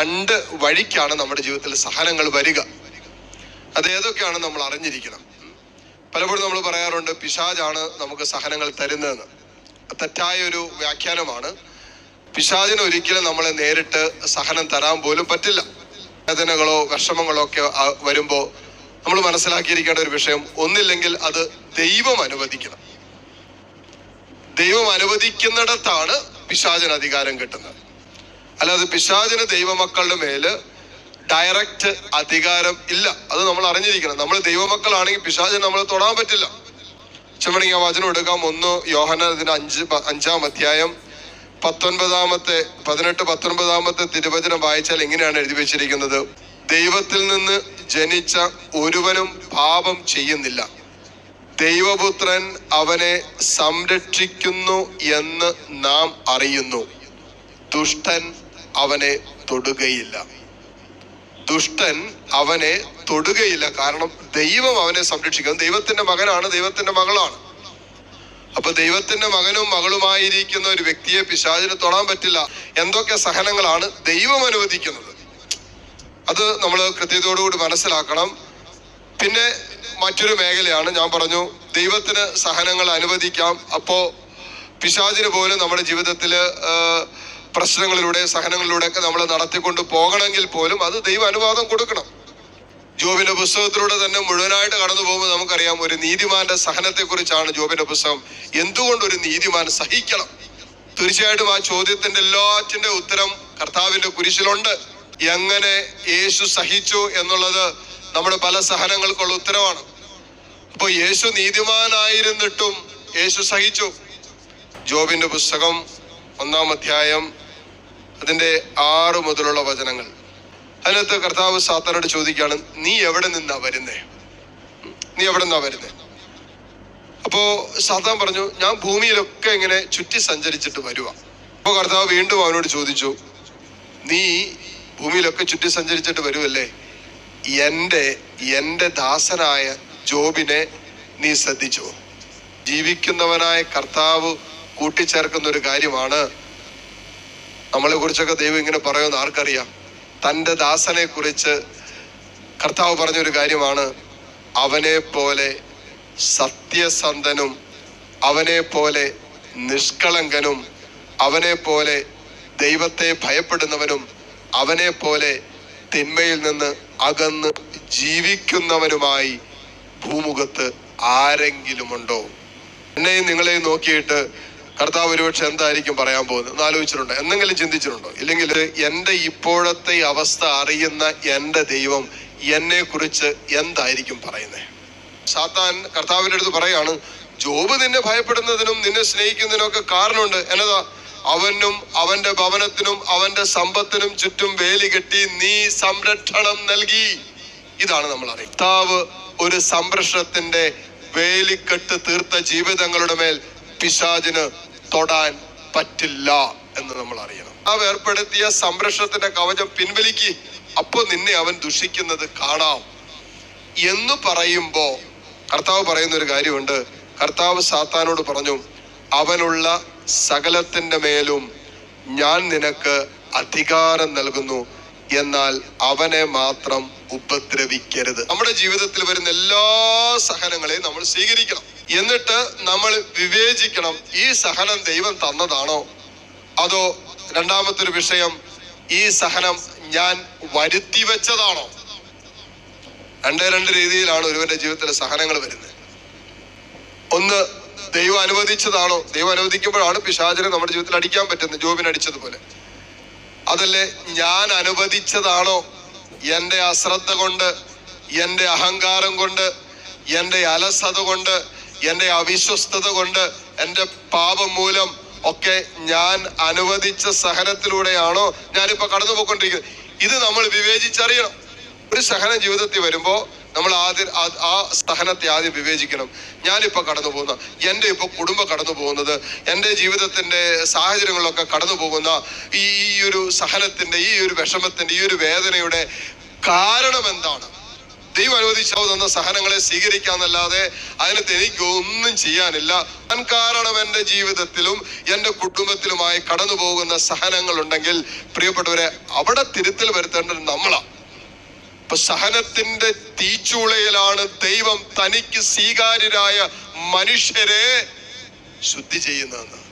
രണ്ട് വഴിക്കാണ് നമ്മുടെ ജീവിതത്തിൽ സഹനങ്ങൾ വരിക. അത് ഏതൊക്കെയാണ് നമ്മൾ അറിഞ്ഞിരിക്കണം? പലപ്പോഴും നമ്മൾ പറയാറുണ്ട് പിശാജാണ് നമുക്ക് സഹനങ്ങൾ തരുന്നതെന്ന്. തെറ്റായ ഒരു വ്യാഖ്യാനമാണ്. പിശാചിന് ഒരിക്കലും നമ്മളെ നേരിട്ട് സഹനം തരാൻ പോലും പറ്റില്ല. വേദനകളോ വിഷമങ്ങളോ ഒക്കെ വരുമ്പോൾ വരുമ്പോ നമ്മൾ മനസ്സിലാക്കിയിരിക്കേണ്ട ഒരു വിഷയം ഒന്നില്ലെങ്കിൽ അത് ദൈവം അനുവദിക്കണം. ദൈവം അനുവദിക്കുന്നിടത്താണ് പിശാചിന് അധികാരം കിട്ടുന്നത്. അല്ലാതെ പിശാചിന് ദൈവമക്കളുടെ മേൽ ഡയറക്റ്റ് അധികാരം ഇല്ല. അത് നമ്മൾ അറിഞ്ഞിരിക്കണം. നമ്മൾ ദൈവമക്കളാണെങ്കിൽ പിശാചിന് നമ്മൾ തൊടാൻ പറ്റില്ല. ചുമണിങ്ങ വചനം എടുക്കാം. ഒന്ന് യോഹന ഇതിന് അഞ്ച് അഞ്ചാം അധ്യായം പത്തൊൻപതാമത്തെ പതിനെട്ട് പത്തൊൻപതാമത്തെ തിരുവചനം വായിച്ചാൽ എങ്ങനെയാണ് എഴുതി വെച്ചിരിക്കുന്നത്. ദൈവത്തിൽ നിന്ന് ജനിച്ച ഒരുവനും പാപം ചെയ്യുന്നില്ല. ദൈവപുത്രൻ അവനെ സംരക്ഷിക്കുന്നു എന്ന് നാം അറിയുന്നു. ദുഷ്ടൻ അവനെ തൊടുകയില്ല. ദുഷ്ടൻ അവനെ തൊടുകയില്ല. കാരണം ദൈവം അവനെ സംരക്ഷിക്കും ദൈവത്തിന്റെ മകനാണ് ദൈവത്തിന്റെ മകളാണ്. അപ്പൊ ദൈവത്തിന്റെ മകനും മകളുമായിരിക്കുന്ന ഒരു വ്യക്തിയെ പിശാചിന് തൊടാൻ പറ്റില്ല. എന്തൊക്കെ സഹനങ്ങളാണ് ദൈവം അനുവദിക്കുന്നത്. അത് നമ്മൾ കൃത്യതയോടുകൂടി മനസ്സിലാക്കണം. പിന്നെ മറ്റൊരു മേഖലയാണ് ഞാൻ പറഞ്ഞു ദൈവത്തിന് സഹനങ്ങൾ അനുവദിക്കാം. അപ്പോ പിശാചിന് പോലും നമ്മുടെ ജീവിതത്തിൽ ആ, പ്രശ്നങ്ങളിലൂടെ സഹനങ്ങളിലൂടെ ഒക്കെ നമ്മൾ നടത്തിക്കൊണ്ട് പോകണമെങ്കിൽ പോലും അത് ദൈവ അനുവാദം കൊടുക്കണം. ജോബിന്റെ പുസ്തകത്തിലൂടെ തന്നെ മുഴുവനായിട്ട് കടന്നു പോകുമ്പോൾ നമുക്കറിയാം ഒരു നീതിമാന്റെ സഹനത്തെക്കുറിച്ചാണ് ജോബിന്റെ പുസ്തകം. എന്തുകൊണ്ട് ഒരു നീതിമാൻ സഹിക്കണം? തീർച്ചയായിട്ടും ആ ചോദ്യത്തിന്റെ എല്ലാറ്റിന്റെ ഉത്തരം കർത്താവിന്റെ കുരിശിലുണ്ട്. എങ്ങനെ യേശു സഹിച്ചു എന്നുള്ളത് നമ്മുടെ പല സഹനങ്ങൾക്കുള്ള ഉത്തരമാണ്. അപ്പൊ യേശു നീതിമാനായിരുന്നിട്ടും യേശു സഹിച്ചു. ജോബിന്റെ പുസ്തകം ഒന്നാം അധ്യായം അതിന്റെ ആറ് മുതലുള്ള വചനങ്ങൾ. അതിനകത്ത് കർത്താവ് സാത്താനോട് ചോദിക്കുകയാണ് നീ എവിടെ നിന്നാ വരുന്നേ? നീ എവിടെ നിന്നാ വരുന്നേ? അപ്പോ സാത്താൻ പറഞ്ഞു ഞാൻ ഭൂമിയിലൊക്കെ ഇങ്ങനെ ചുറ്റി സഞ്ചരിച്ചിട്ട് വരുക അപ്പോൾ കർത്താവ് വീണ്ടും അവനോട് ചോദിച്ചു നീ ഭൂമിയിലൊക്കെ ചുറ്റി സഞ്ചരിച്ചിട്ട് വരുമല്ലേ എന്റെ എന്റെ ദാസനായ ജോബിനെ നീ ശ്രദ്ധിച്ചു? ജീവിക്കുന്നവനായ കർത്താവ് കൂട്ടിച്ചേർക്കുന്ന ഒരു കാര്യമാണ് നമ്മളെ കുറിച്ചൊക്കെ ദൈവം ഇങ്ങനെ പറയുമെന്ന് ആർക്കറിയാം? തന്റെ ദാസനെ കുറിച്ച് കർത്താവ് പറഞ്ഞൊരു കാര്യമാണ്. അവനെ പോലെ സത്യസന്ധനും അവനെ പോലെ നിഷ്കളങ്കനും അവനെ പോലെ ദൈവത്തെ ഭയപ്പെടുന്നവനും അവനെ പോലെ തിന്മയിൽ നിന്ന് അകന്ന് ജീവിക്കുന്നവനുമായി ഭൂമുഖത്ത് ആരെങ്കിലുമുണ്ടോ? എന്നെയും നിങ്ങളെയും നോക്കിയിട്ട് കർത്താവ് ഒരുപക്ഷെ എന്തായിരിക്കും പറയാൻ പോകുന്നത്? ഒന്ന് ആലോചിച്ചിട്ടുണ്ടോ? എന്തെങ്കിലും ചിന്തിച്ചിട്ടുണ്ടോ? ഇല്ലെങ്കിൽ എന്റെ ഇപ്പോഴത്തെ അവസ്ഥ അറിയുന്ന എന്റെ ദൈവം എന്നെ കുറിച്ച് എന്തായിരിക്കും പറയുന്നത്? സാത്താൻ കർത്താവിന്റെ അടുത്ത് പറയാണ് ജോബ് നിന്നെ ഭയപ്പെടുന്നതിനും നിന്നെ സ്നേഹിക്കുന്നതിനും ഒക്കെ കാരണമുണ്ട്. എന്നതാ? അവനും അവന്റെ ഭവനത്തിനും അവന്റെ സമ്പത്തിനും ചുറ്റും വേലി കെട്ടി നീ സംരക്ഷണം നൽകി. ഇതാണ് നമ്മൾ അറിയാവ് ഒരു സംരക്ഷണത്തിന്റെ വേലിക്കെട്ട് തീർത്ത ജീവിതങ്ങളുടെ മേൽ പിശാചിന് തൊടാൻ പറ്റില്ല എന്ന് നമ്മൾ അറിയണം. ആ ഏർപ്പെടുത്തിയ സംരക്ഷണത്തിന്റെ കവചം പിൻവലിക്ക് അപ്പൊ നിന്നെ അവൻ ദുഷിക്കുന്നത് കാണാം എന്ന് പറയുമ്പോ കർത്താവ് പറയുന്ന ഒരു കാര്യമുണ്ട്. കർത്താവ് സാത്താനോട് പറഞ്ഞു അവനുള്ള സകലത്തിന്റെ മേലും ഞാൻ നിനക്ക് അധികാരം നൽകുന്നു. എന്നാൽ അവനെ മാത്രം ഉപദ്രവിക്കരുത്. നമ്മുടെ ജീവിതത്തിൽ വരുന്ന എല്ലാ സഹനങ്ങളെയും നമ്മൾ സ്വീകരിക്കണം. എന്നിട്ട് നമ്മൾ വിവേചിക്കണം ഈ സഹനം ദൈവം തന്നതാണോ? അതോ രണ്ടാമത്തെ ഒരു വിഷയം ഈ സഹനം ഞാൻ വരുത്തി വെച്ചതാണോ? രണ്ടേ രണ്ട് രീതിയിലാണ് ഒരുവന്റെ ജീവിതത്തിലെ സഹനങ്ങൾ വരുന്നത്. ഒന്ന് ദൈവം അനുവദിച്ചതാണോ? ദൈവം അനുവദിക്കുമ്പോഴാണ് പിശാചിനെ നമ്മുടെ ജീവിതത്തിൽ അടിക്കാൻ പറ്റുന്നത് ജോബിന് അടിച്ചതുപോലെ. അതല്ലേ ഞാൻ അനുവദിച്ചതാണോ? എന്റെ അശ്രദ്ധ കൊണ്ട് എന്റെ അഹങ്കാരം കൊണ്ട് എന്റെ അലസത കൊണ്ട് എന്റെ അവിശ്വസ്തത കൊണ്ട് എന്റെ പാപം മൂലം ഒക്കെ ഞാൻ അനുവദിച്ച സഹനത്തിലൂടെയാണോ ഞാനിപ്പോ കടന്നു പോയിക്കൊണ്ടിരിക്കുന്നത് ഇത് നമ്മൾ വിവേചിച്ചറിയണം. ഒരു സഹന ജീവിതത്തിൽ വരുമ്പോ നമ്മൾ ആദ്യം ആ- സഹനത്തെ ആദ്യം വിവേചിക്കണം. ഞാനിപ്പോ കടന്നു പോകുന്ന എന്റെ ഇപ്പൊ കുടുംബം കടന്നു പോകുന്നത് എന്റെ ജീവിതത്തിന്റെ സാഹചര്യങ്ങളിലൊക്കെ കടന്നു പോകുന്ന ഈ ഒരു സഹനത്തിന്റെ ഈ ഒരു വിഷമത്തിന്റെ ഈ ഒരു വേദനയുടെ കാരണം എന്താണ്? ദൈവം അനുവദിച്ചാവ് തന്ന സഹനങ്ങളെ സ്വീകരിക്കാന്നല്ലാതെ അതിനകത്ത് എനിക്ക് ഒന്നും ചെയ്യാനില്ല. ഞാൻ കാരണം എന്റെ ജീവിതത്തിലും എന്റെ കുടുംബത്തിലുമായി കടന്നു പോകുന്ന സഹനങ്ങൾ ഉണ്ടെങ്കിൽ പ്രിയപ്പെട്ടവരെ അവിടെ തിരുത്തൽ വരുത്തേണ്ടത് നമ്മളാ. ഇപ്പൊ സഹനത്തിന്റെ തീച്ചൂളയിലാണ് ദൈവം തനിക്ക് സ്വീകാര്യരായ മനുഷ്യരെ ശുദ്ധി ചെയ്യുന്നതെന്ന്.